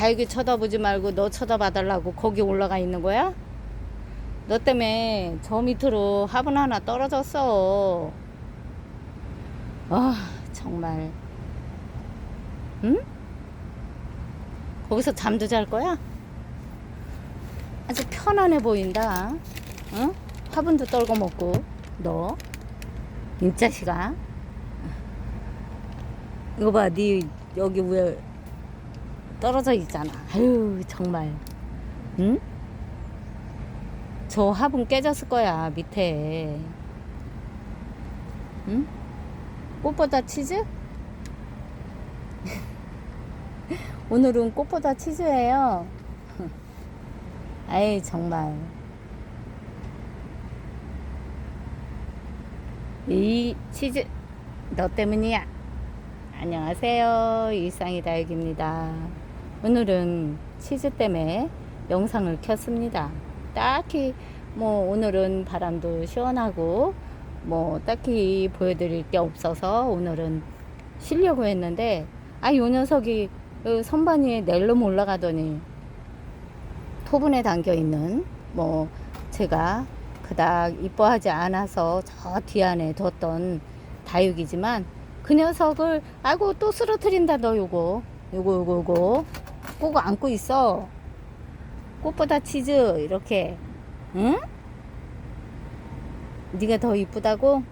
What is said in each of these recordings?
다육이 쳐다보지 말고 너 쳐다봐달라고 거기 올라가 있는 거야? 너 때문에 저 밑으로 화분 하나 떨어졌어. 아, 정말. 응? 거기서 잠도 잘 거야? 아주 편안해 보인다. 응? 화분도 떨궈 먹고, 너. 이 자식아. 이거 봐, 네 여기 위에 떨어져 있잖아. 아유, 정말. 응? 저 화분 깨졌을 거야, 밑에. 응? 꽃보다 치즈? 오늘은 꽃보다 치즈예요. 아이, 정말. 이 치즈, 너 때문이야. 안녕하세요. 일상이 다육입니다. 오늘은 치즈 때문에 영상을 켰습니다. 딱히 뭐 오늘은 바람도 시원하고 뭐 딱히 보여드릴 게 없어서 오늘은 쉬려고 했는데 아 요 녀석이 그 선반 위에 낼름 올라가더니 토분에 담겨 있는 뭐 제가 그닥 이뻐하지 않아서 저 뒤 안에 뒀던 다육이지만 그 녀석을 아이고 또 쓰러뜨린다 너 요거 요거 요거 요거 꼭 안고 있어 꽃보다 치즈 이렇게 응? 네가 더 이쁘다고?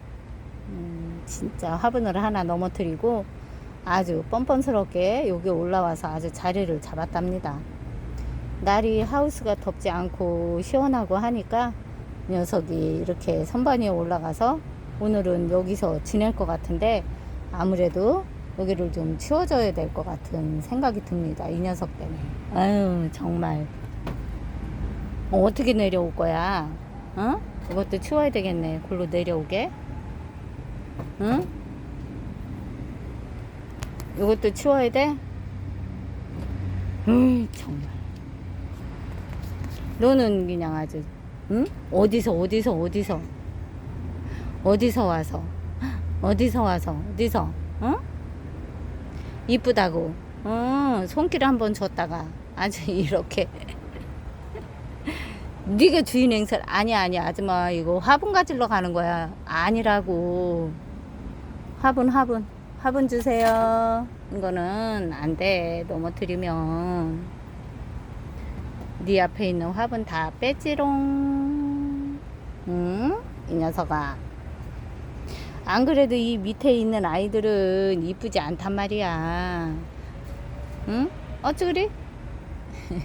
음, 진짜 화분을 하나 넘어뜨리고 아주 뻔뻔스럽게 여기 올라와서 아주 자리를 잡았답니다. 날이 하우스가 덥지 않고 시원하고 하니까 녀석이 이렇게 선반 위에 올라가서 오늘은 여기서 지낼 것 같은데 아무래도 여기를 좀 치워줘야 될 것 같은 생각이 듭니다. 이 녀석 때문에. 아유, 정말. 어, 어떻게 내려올 거야? 어? 이것도 치워야 되겠네. 골로 내려오게. 응? 이것도 치워야 돼? 음, 정말. 너는 그냥 아주, 응? 어디서, 어디서, 어디서? 어디서 와서? 어디서 와서? 어디서? 어? 이쁘다고. 어, 손길 한번 줬다가 아주 이렇게. 네가 주인 행사를 아니야 아니야 아줌마 이거 화분 가지러 가는 거야. 아니라고. 화분 화분. 화분 주세요. 이거는 안 돼. 넘어뜨리면. 네 앞에 있는 화분 다 빼지롱. 응? 이 녀석아 안 그래도 이 밑에 있는 아이들은 이쁘지 않단 말이야 응? 어찌 그래?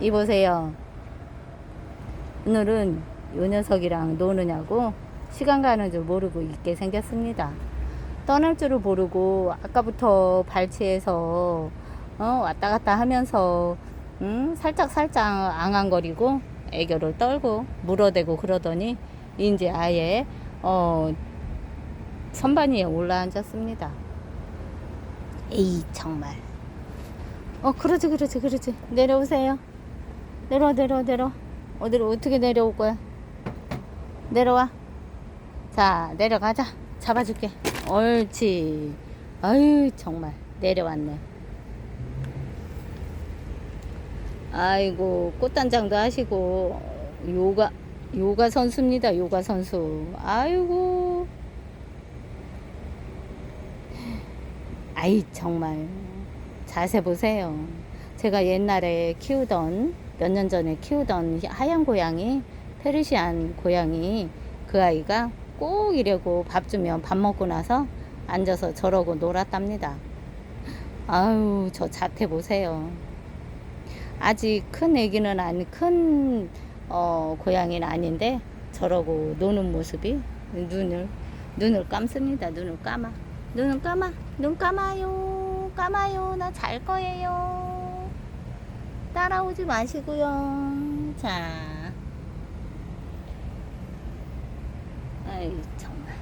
이보세요. 오늘은 요 녀석이랑 노느냐고 시간 가는 줄 모르고 있게 생겼습니다. 떠날 줄을 모르고 아까부터 발치해서 어, 왔다 갔다 하면서 음, 살짝 살짝 앙앙거리고 애교를 떨고 물어대고 그러더니 이제 아예 어, 선반 위에 올라앉았습니다. 에이 정말. 어 그러지 그러지 그러지. 내려오세요. 내려와 내려와 내려와. 어디로 어떻게 내려올 거야? 내려와. 자 내려가자. 잡아줄게. 옳지. 아유 정말. 내려왔네. 아이고 꽃단장도 하시고 요가 요가 선수입니다 요가 선수 아이고 아이 정말 자세 보세요 제가 옛날에 키우던 몇 년 전에 키우던 하얀 고양이 페르시안 고양이 그 아이가 꼭 이래고 밥 주면 밥 먹고 나서 앉아서 저러고 놀았답니다. 아유 저 자태 보세요. 아직 큰 애기는 아니 큰 어, 고양이는 아닌데 저러고 노는 모습이 눈을 눈을 감습니다. 눈을 감아 눈을 감아 눈 감아요 감아요 나 잘 거예요. 따라오지 마시고요. 자. 아이, 정말.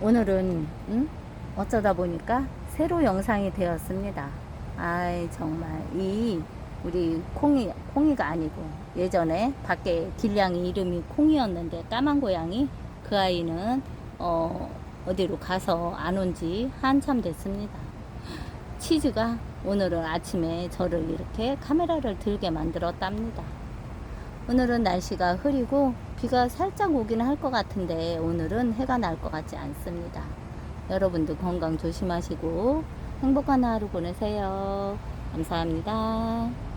오늘은, 응? 어쩌다 보니까 새로 영상이 되었습니다. 아이, 정말. 이, 우리 콩이, 콩이가 아니고, 예전에 밖에 길냥이 이름이 콩이었는데, 까만 고양이, 그 아이는, 어, 어디로 가서 안 온 지 한참 됐습니다. 치즈가 오늘은 아침에 저를 이렇게 카메라를 들게 만들었답니다. 오늘은 날씨가 흐리고 비가 살짝 오긴 할 것 같은데 오늘은 해가 날 것 같지 않습니다. 여러분도 건강 조심하시고 행복한 하루 보내세요. 감사합니다.